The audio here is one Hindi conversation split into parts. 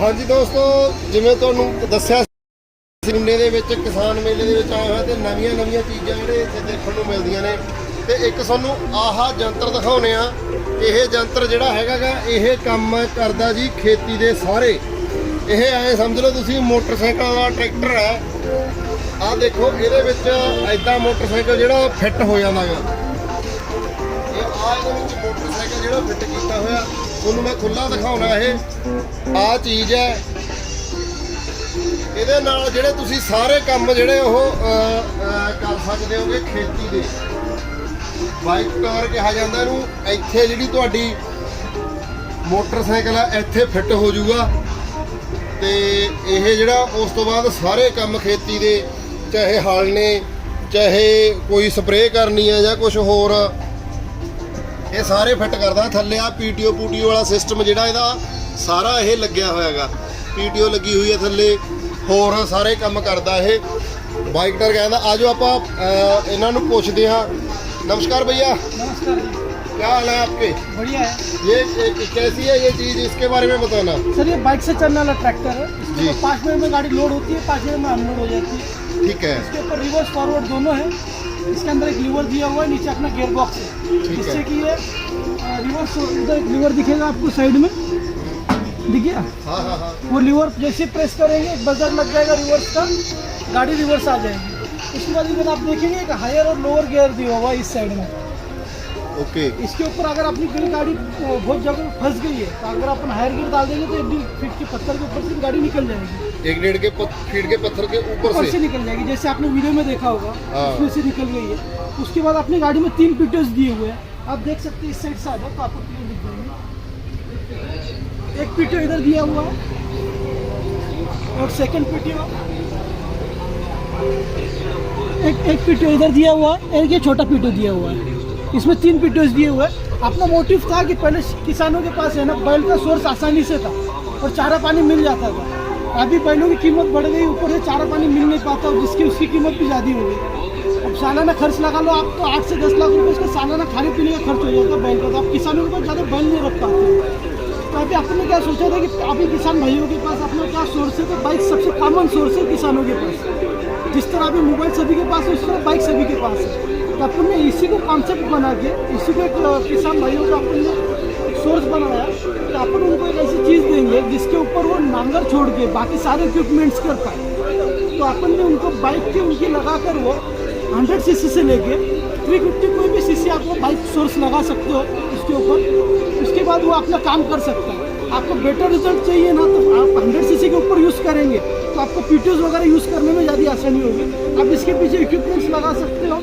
ਹਾਂਜੀ ਦੋਸਤੋ, ਜਿਵੇਂ ਤੁਹਾਨੂੰ ਦੱਸਿਆ ਸਿੰਨੇ ਦੇ ਵਿੱਚ ਕਿਸਾਨ ਮੇਲੇ ਦੇ ਵਿੱਚ ਆਇਆ ਹੋਇਆ ਤੇ ਨਵੀਆਂ ਨਵੀਆਂ ਚੀਜ਼ਾਂ ਜਿਹੜੇ ਇੱਥੇ ਦੇਖਣ ਨੂੰ ਮਿਲਦੀਆਂ ਨੇ। ਤੇ ਇੱਕ ਤੁਹਾਨੂੰ ਆਹਾ ਯੰਤਰ ਦਿਖਾਉਨੇ ਆ ਇਹ ਯੰਤਰ ਜਿਹੜਾ ਹੈਗਾਗਾ, ਇਹ ਕੰਮ ਕਰਦਾ ਜੀ ਖੇਤੀ ਦੇ ਸਾਰੇ। ਇਹ ਐ ਸਮਝ ਲਓ ਤੁਸੀਂ, ਮੋਟਰਸਾਈਕਲ ਦਾ ਟਰੈਕਟਰ ਹੈ। ਆਹ ਦੇਖੋ, ਇਹਦੇ ਵਿੱਚ ਐਦਾਂ ਮੋਟਰਸਾਈਕਲ ਜਿਹੜਾ ਫਿੱਟ ਹੋ ਜਾਂਦਾਗਾ। ਇਹ ਆ ਇਹਦੇ ਵਿੱਚ ਮੋਟਰਸਾਈਕਲ ਜਿਹੜਾ ਫਿੱਟ ਕੀਤਾ ਹੋਇਆ। ਤੁਹਾਨੂੰ ਮੈਂ ਖੁੱਲਾ ਦਿਖਾਉਣਾ ਇਹ। ਆ ਚੀਜ਼ ਹੈ। ਇਹਦੇ ਨਾਲ ਜਿਹੜੇ ਤੁਸੀਂ ਸਾਰੇ ਕੰਮ ਜਿਹੜੇ ਉਹ ਕਰ ਸਕਦੇ ਹੋਗੇ ਖੇਤੀ ਦੇ। ਬਾਈਕ ਟਾਰ ਕਿਹਾ ਜਾਂਦਾ ਇਹਨੂੰ। ਇੱਥੇ ਜਿਹੜੀ ਤੁਹਾਡੀ ਮੋਟਰਸਾਈਕਲ ਆ, ਇੱਥੇ ਫਿੱਟ ਹੋ ਜਾਊਗਾ। ਤੇ ਇਹ ਜਿਹੜਾ ਉਸ ਤੋਂ ਬਾਅਦ ਸਾਰੇ ਕੰਮ ਖੇਤੀ ਦੇ, ਚਾਹੇ ਹਲ ਨੇ ਚਾਹੇ ਕੋਈ ਸਪਰੇਅ ਕਰਨੀ ਹੈ ਜਾਂ ਕੁਝ ਹੋਰ ਇਹ ਸਾਰੇ ਫਿੱਟ ਕਰਦਾ ਥੱਲੇ ਆ ਪੀਟੀਓ ਪੂਟੀਓ ਵਾਲਾ ਸਿਸਟਮ ਜਿਹੜਾ ਇਹਦਾ ਸਾਰਾ ਇਹ ਲੱਗਿਆ ਹੋਇਆਗਾ ਪੀਟੀਓ ਲੱਗੀ ਹੋਈ ਹੈ ਥੱਲੇ ਹੋਰ ਸਾਰੇ ਕੰਮ ਕਰਦਾ ਇਹ ਬਾਈਕ ਟਰ ਕਹਿੰਦਾ ਆਜੋ ਆਪਾਂ ਅਹ, ਇਹਨਾਂ ਨੂੰ ਪੁੱਛਦੇ ਹਾਂ नमस्कार भैया नमस्कार जी क्या हाल है आपके बढ़िया है ये एक, कैसी है ये चीज इसके बारे में बताना सर ये बाइक से चलने वाला ट्रैक्टर है जी। इसके ऊपर पाँच मिनट में गाड़ी लोड होती है पाँच मिनट में अनलोड हो जाती है ठीक है इसके ऊपर रिवर्स फॉरवर्ड दोनों है इसके अंदर एक लीवर दिया हुआ है नीचे अपना गेयर बॉक्स है। जिससे। कि ये रिवर्स उधर एक लीवर दिखेगा आपको साइड में। दिखिए हाँ हाँ हाँ। वो लीवर जैसे प्रेस करेंगे एक बजर लग जाएगा रिवर्स का गाड़ी रिवर्स आ जाएगी। उसके बाद इधर आप देखेंगे एक हायर और लोअर गेयर दिया हुआ है इस साइड में। ओके। इसके ऊपर अगर अपनी पूरी गाड़ी बहुत जगह फंस गई है तो अगर अपन हायर गियर डाल देंगे तो एक डेढ़ फीट के पत्थर के ऊपर से गाड़ी निकल जाएगी। एक डेढ़ के फीट के पत्थर के ऊपर से? से निकल जाएगी जैसे आपने वीडियो में देखा होगा हाँ। उसमें से निकल गई है। उसके बाद अपनी गाड़ी में तीन पीटर्स दिए हुए हैं। आप देख सकते हैं इस साइड से आ जाओ तो आपको क्लियर दिख जाएँगे। एक पीटर इधर दिया हुआ है और सेकेंड पीटर एक एक पीटर इधर दिया हुआ है एक ये छोटा पीटर दिया हुआ है। इसमें तीन पीटर्स दिए हुए अपना मोटिव था कि पहले किसानों के पास है ना बैल का सोर्स आसानी से था और चारा पानी मिल जाता था। अभी बैलों की कीमत बढ़ गई, ऊपर से चारा पानी मिल नहीं पाता जिसकी उसकी कीमत भी ज़्यादा हो गई। अब सालाना खर्च लगा लो, आप तो आठ से दस लाख रुपये उसका सालाना खाने पीने का खर्च हो जाता बैल का। तो आप किसानों के पास ज़्यादा बैल नहीं रख पाते। तो अभी अपन ने क्या सोचा था कि अभी किसान भाइयों के पास अपना क्या सोर्स है? तो बाइक सबसे कॉमन सोर्स है किसानों के पास। जिस तरह अभी मोबाइल सभी के पास है, उस तरह बाइक सभी के पास है। अपन ने इसी को कॉन्सेप्ट बना के इसी को एक किसान भाइयों का अपन ने सोर्स बनाया तो अपन उनको एक ऐसी चीज़ देंगे जिसके ऊपर वो नांगर छोड़ के बाकी सारे इक्विपमेंट्स कर पाए तो अपन ने उनको बाइक के उनकी लगा कर वो हंड्रेड सी से लेके थ्री फिफ्टी कोई भी सी आप वो बाइक सोर्स लगा सकते हो उसके ऊपर। उसके बाद वो अपना काम कर सकता है। आपको बेटर रिज़ल्ट चाहिए ना तो आप हंड्रेड सी के ऊपर यूज़ करेंगे तो आपको पीटीओज वगैरह यूज़ करने में ज़्यादा आसानी होगी। आप इसके पीछे इक्विपमेंट्स लगा सकते हो।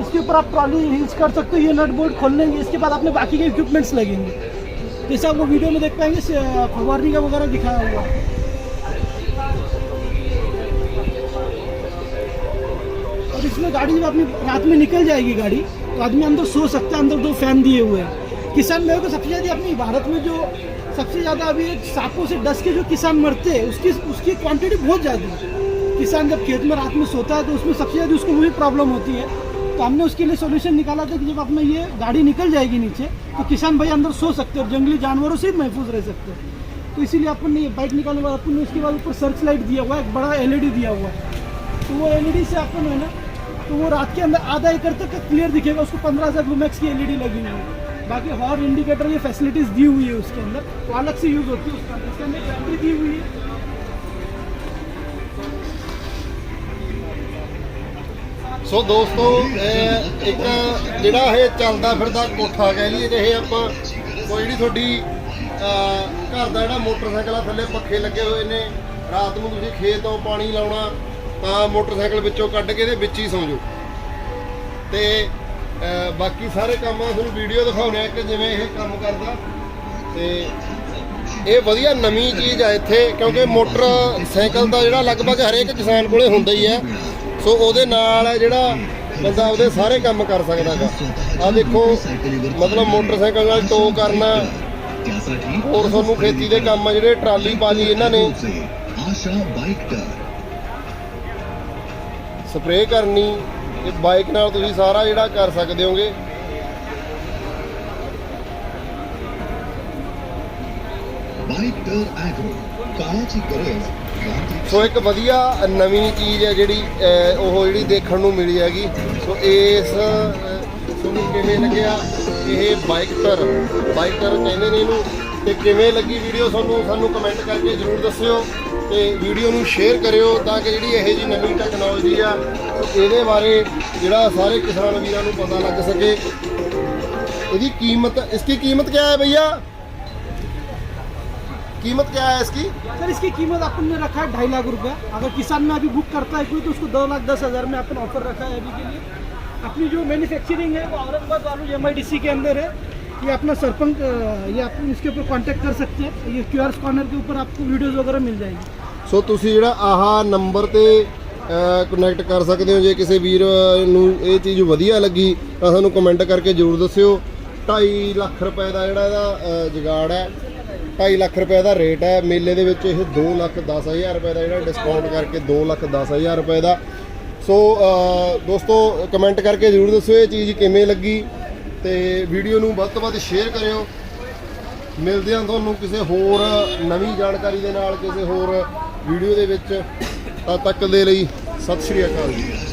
इसके ऊपर आप ट्रॉली यूज़ कर सकते हो, ये नट बोल्ट खोल लेंगे, इसके बाद अपने बाकी के इक्विपमेंट्स लगेंगे। जैसे आप वो वीडियो में देख पाएँगे फवारनी का वगैरह दिखाया हुआ और इसमें गाड़ी जब अपनी रात में निकल जाएगी गाड़ी तो आदमी अंदर सो सकता है, अंदर दो फ़ैन दिए हुए हैं। किसान मेरे को सबसे ज़्यादा अपनी भारत में जो सबसे ज़्यादा अभी सांपों से डस के जो किसान मरते हैं, उसकी उसकी क्वांटिटी बहुत ज़्यादा है। किसान जब खेत में रात में सोता है तो उसमें सबसे ज़्यादा उसको वही प्रॉब्लम होती है। तो हमने उसके लिए सोल्यूशन निकाला था कि जब अपना ये गाड़ी निकल जाएगी नीचे तो किसान भाई अंदर सो सकते हैं और जंगली जानवरों से महफूज रह सकते हैं। तो इसीलिए अपन ने ये बाइक निकालने के बाद अपन ने उसके बाद ऊपर सर्च लाइट दिया हुआ है, एक बड़ा एलईडी दिया हुआ है। तो वो एलईडी से अपन है ना तो वो रात के अंदर आधा एकड़ तक क्लियर दिखेगा, उसको पंद्रह हज़ार लूमैक्स की एलईडी लगी हुई है। बाकी हॉर इंडिकेटर ये फैसिलिटीज़ दी हुई है उसके अंदर, वो अलग से यूज़ होती है उसका। उसके अंदर बैटरी दी हुई है। ਸੋ ਦੋਸਤੋ, ਇਹ ਇੱਕ ਜਿਹੜਾ ਇਹ ਚੱਲਦਾ ਫਿਰਦਾ ਕੋਠਾ ਕਹਿ ਲਈਏ, ਜਿਹੇ ਆਪਾਂ ਕੋਈ ਜਿਹੜੀ ਤੁਹਾਡੀ ਘਰ ਦਾ ਜਿਹੜਾ ਮੋਟਰਸਾਈਕਲ ਆ, ਥੱਲੇ ਪੱਖੇ ਲੱਗੇ ਹੋਏ ਨੇ। ਰਾਤ ਨੂੰ ਤੁਸੀਂ ਖੇਤੋਂ ਪਾਣੀ ਲਾਉਣਾ, ਤਾਂ ਮੋਟਰਸਾਈਕਲ ਵਿੱਚੋਂ ਕੱਢ ਕੇ ਇਹਦੇ ਵਿੱਚ ਹੀ ਸੌਂ ਜਾਓ। ਤੇ ਬਾਕੀ ਸਾਰੇ ਕੰਮ ਆ, ਤੁਹਾਨੂੰ ਵੀਡੀਓ ਦਿਖਾਉਣੇ ਆ ਕਿ ਜਿਵੇਂ ਇਹ ਕੰਮ ਕਰਦਾ। ਤੇ ਇਹ ਵਧੀਆ ਨਵੀਂ ਚੀਜ਼ ਆ ਇੱਥੇ, ਕਿਉਂਕਿ ਮੋਟਰਸਾਈਕਲ ਦਾ ਜਿਹੜਾ ਲਗਭਗ ਹਰੇਕ ਕਿਸਾਨ ਕੋਲੇ ਹੁੰਦਾ ਹੀ ਹੈ ਸੋ ਉਹਦੇ ਨਾਲ ਹੈ ਜਿਹੜਾ ਬੰਦਾ ਉਹਦੇ ਸਾਰੇ ਕੰਮ ਕਰ ਸਕਦਾ ਹੈਗਾ ਆ ਦੇਖੋ, ਮਤਲਬ ਮੋਟਰਸਾਈਕਲ ਨਾਲ ਟੋ ਕਰਨਾ, ਹੋਰ ਤੁਹਾਨੂੰ ਖੇਤੀ ਦੇ ਕੰਮ ਆ ਜਿਹੜੇ ਟਰਾਲੀ ਪਾ ਲਈ ਇਹਨਾਂ ਨੇ। ਆਸ਼ਾ ਸਪਰੇਅ ਕਰਨੀ, ਇਹ ਬਾਈਕ ਨਾਲ ਤੁਸੀਂ ਸਾਰਾ ਜਿਹੜਾ ਕਰ ਸਕਦੇ ਹੋਗੇ। ਸੋ ਇੱਕ ਵਧੀਆ ਨਵੀਂ ਚੀਜ਼ ਹੈ ਜਿਹੜੀ ਉਹ ਜਿਹੜੀ ਦੇਖਣ ਨੂੰ ਮਿਲੀ ਹੈਗੀ। ਸੋ ਇਸ ਤੁਹਾਨੂੰ ਕਿਵੇਂ ਲੱਗਿਆ? ਇਹ ਬਾਈਕ ਟਰ ਬਾਈਕ ਟਰ ਕਹਿੰਦੇ ਨੇ ਇਹਨੂੰ। ਤੇ ਕਿਵੇਂ ਲੱਗੀ ਵੀਡੀਓ ਤੁਹਾਨੂੰ? ਸਾਨੂੰ ਕਮੈਂਟ ਕਰਕੇ ਜ਼ਰੂਰ ਦੱਸਿਓ ਤੇ ਵੀਡੀਓ ਨੂੰ ਸ਼ੇਅਰ ਕਰਿਓ ਤਾਂ ਕਿ ਜਿਹੜੀ ਇਹ ਜੀ ਨਵੀਂ ਟੈਕਨੋਲੋਜੀ ਆ, ਇਹਦੇ ਬਾਰੇ ਜਿਹੜਾ ਸਾਰੇ ਕਿਸਾਨ ਵੀਰਾਂ ਨੂੰ ਪਤਾ ਲੱਗ ਸਕੇ। ਇਹਦੀ ਕੀਮਤ ਇਸकी ਕੀਮਤ क्या ਹੈ भैया कीमत क्या है इसकी सर इसकी कीमत अपन ने रखा है ढाई लाख रुपया अगर किसान में अभी बुक करता है कोई तो उसको दो लाख दस हज़ार में अपन ऑफर रखा है अभी के लिए अपनी जो मैन्युफैक्चरिंग है वो औरंगाबाद वालों एम के अंदर है ये अपना सरपंच अ, ये आप इसके ऊपर कांटेक्ट कर सकते हैं ये क्यू आर स्कॉनर के ऊपर आपको वीडियोस वगैरह मिल जाएंगी ਸੋ ਤੁਸੀਂ ਜਿਹੜਾ ਆਹ ਨੰਬਰ ਤੇ ਕਨੈਕਟ ਕਰ ਸਕਦੇ ਹੋ ਜੇ ਕਿਸੇ ਵੀਰ ਨੂੰ ਇਹ ਚੀਜ਼ ਵਧੀਆ ਲੱਗੀ ਤਾਂ ਸਾਨੂੰ ਕਮੈਂਟ ਕਰਕੇ ਜਰੂਰ ਦੱਸਿਓ 2.5 ਲੱਖ ਰੁਪਏ ਦਾ ਜਿਹੜਾ ਇਹਦਾ ਅ, ਜੁਗਾੜ ਹੈ 2.5 ਲੱਖ ਰੁਪਏ ਦਾ ਰੇਟ ਹੈ। ਮੇਲੇ ਦੇ ਵਿੱਚ ਇਹ 2 ਲੱਖ 10000 ਰੁਪਏ ਦਾ ਜਿਹੜਾ ਡਿਸਕਾਊਂਟ ਕਰਕੇ 2 ਲੱਖ 10000 ਰੁਪਏ ਦਾ। ਸੋ ਦੋਸਤੋ ਕਮੈਂਟ ਕਰਕੇ ਜਰੂਰ ਦੱਸੋ ਇਹ ਚੀਜ਼ ਕਿਵੇਂ ਲੱਗੀ ਤੇ ਵੀਡੀਓ ਨੂੰ ਵੱਧ ਤੋਂ ਵੱਧ ਸ਼ੇਅਰ ਕਰਿਓ। ਮਿਲਦੇ ਹਾਂ ਤੁਹਾਨੂੰ ਕਿਸੇ ਹੋਰ ਨਵੀਂ ਜਾਣਕਾਰੀ ਦੇ ਨਾਲ, ਕਿਸੇ ਹੋਰ ਵੀਡੀਓ ਦੇ ਵਿੱਚ। ਤਦ ਤੱਕ ਦੇ ਲਈ ਸਤਿ ਸ਼੍ਰੀ ਅਕਾਲ ਜੀ।